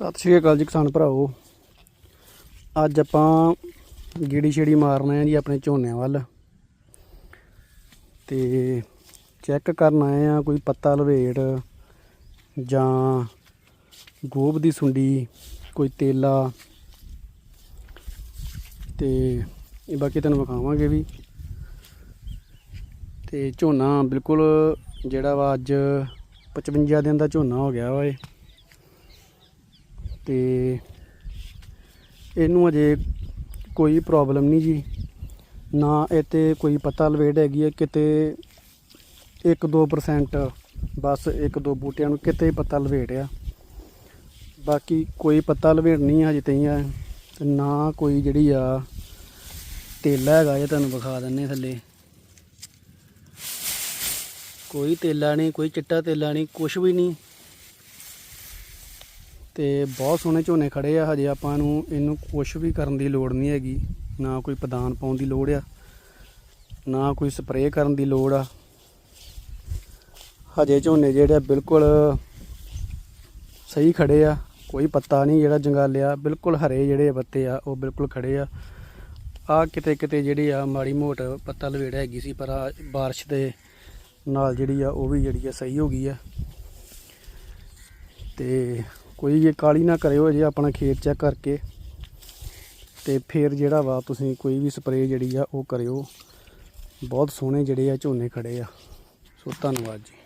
ਸਤਿ ਸ਼੍ਰੀ ਅਕਾਲ ਜੀ ਕਿਸਾਨ ਭਰਾਓ ਅੱਜ ਆਪਾਂ ਗੀੜੀ ਛੇੜੀ ਮਾਰਨਾ ਆਏ ਆ ਜੀ ਆਪਣੇ ਝੋਨਿਆਂ ਵੱਲ। ਤੇ ਚੈੱਕ ਕਰਨ ਆਏ ਆ ਕੋਈ ਪੱਤਾ ਲਵੇਟ ਜਾਂ ਗੋਭ ਦੀ ਸੁੰਡੀ, ਕੋਈ ਤੇਲਾ। ਤੇ ਇਹ ਬਾਕੀ ਤੁਹਾਨੂੰ ਵਿਖਾਵਾਂਗੇ ਵੀ। ਤੇ ਝੋਨਾ ਬਿਲਕੁਲ ਜਿਹੜਾ ਵਾ ਅੱਜ 55 ਦਿਨ ਦਾ ਝੋਨਾ ਹੋ ਗਿਆ ਵਾ ਇਹ। ਤੇ ਇਹਨੂੰ ਅਜੇ ਕੋਈ ਪ੍ਰੋਬਲਮ ਨਹੀਂ ਜੀ। ਨਾ ਇਹ 'ਤੇ ਕੋਈ ਪਤਾ ਲਵੇਟ ਹੈਗੀ ਹੈ, ਕਿਤੇ 1-2% ਬਸ ਇੱਕ ਦੋ ਬੂਟਿਆਂ ਨੂੰ ਕਿਤੇ ਪਤਾ ਲਵੇਟ ਆ ਬਾਕੀ ਕੋਈ ਪਤਾ ਲਵੇਟ ਨਹੀਂ ਹਜੇ ਤਾਈਂ ਆ। ਤੇ ਨਾ ਕੋਈ ਜਿਹੜੀ ਆ ਤੇਲਾ ਹੈਗਾ, ਇਹ ਤੁਹਾਨੂੰ ਵਿਖਾ ਦਿੰਨੇ ਥੱਲੇ। ਕੋਈ ਤੇਲਾ ਨਹੀਂ, ਕੋਈ ਚਿੱਟਾ ਤੇਲਾ ਨਹੀਂ ਕੁਝ ਵੀ ਨਹੀਂ। ਤੇ ਬਹੁਤ ਸੋਹਣੇ ਝੋਨੇ ਖੜੇ ਆ, ਹਜੇ ਆਪਾਂ ਨੂੰ ਇਹਨੂੰ ਕੁਝ ਵੀ ਕਰਨ ਦੀ ਲੋੜ ਨਹੀਂ ਹੈਗੀ। ਨਾ ਕੋਈ ਪਦਾਨ ਪਾਉਣ ਦੀ ਲੋੜ ਆ, ਨਾ ਕੋਈ ਸਪਰੇਅ ਕਰਨ ਦੀ ਲੋੜ ਆ। ਹਜੇ ਝੋਨੇ ਜਿਹੜੇ ਆ ਬਿਲਕੁਲ ਸਹੀ ਖੜੇ ਆ, ਕੋਈ ਪੱਤਾ ਨਹੀਂ ਜਿਹੜਾ ਜੰਗਾਲਿਆ, ਬਿਲਕੁਲ ਹਰੇ ਜਿਹੜੇ ਪੱਤੇ ਆ, ਉਹ ਬਿਲਕੁਲ ਖੜੇ ਆ। ਆ ਕਿਤੇ ਕਿਤੇ ਜਿਹੜੀ ਆ ਮਾੜੀ ਮੋਟ ਪੱਤਾ ਲਵੇੜ ਹੈਗੀ ਸੀ, ਪਰ ਆ ਬਾਰਿਸ਼ ਦੇ ਨਾਲ ਜਿਹੜੀ ਆ ਉਹ ਵੀ ਜਿਹੜੀ ਆ ਸਹੀ ਹੋ ਗਈ ਆ। ਤੇ ਕੋਈ ਇਹ ਕਾਲੀ ਨਾ ਕਰਿਓ ਜੇ ਆਪਣਾ ਖੇਤ ਚੈੱਕ ਕਰਕੇ ਤੇ ਫਿਰ ਜਿਹੜਾ ਵਾ ਤੁਸੀਂ ਕੋਈ ਵੀ ਸਪਰੇਅ ਜਿਹੜੀ ਆ ਉਹ ਕਰਿਓ। ਬਹੁਤ ਸੋਹਣੇ ਜਿਹੜੇ ਆ ਝੋਨੇ ਖੜੇ ਆ। ਸੋ ਧੰਨਵਾਦ ਜੀ।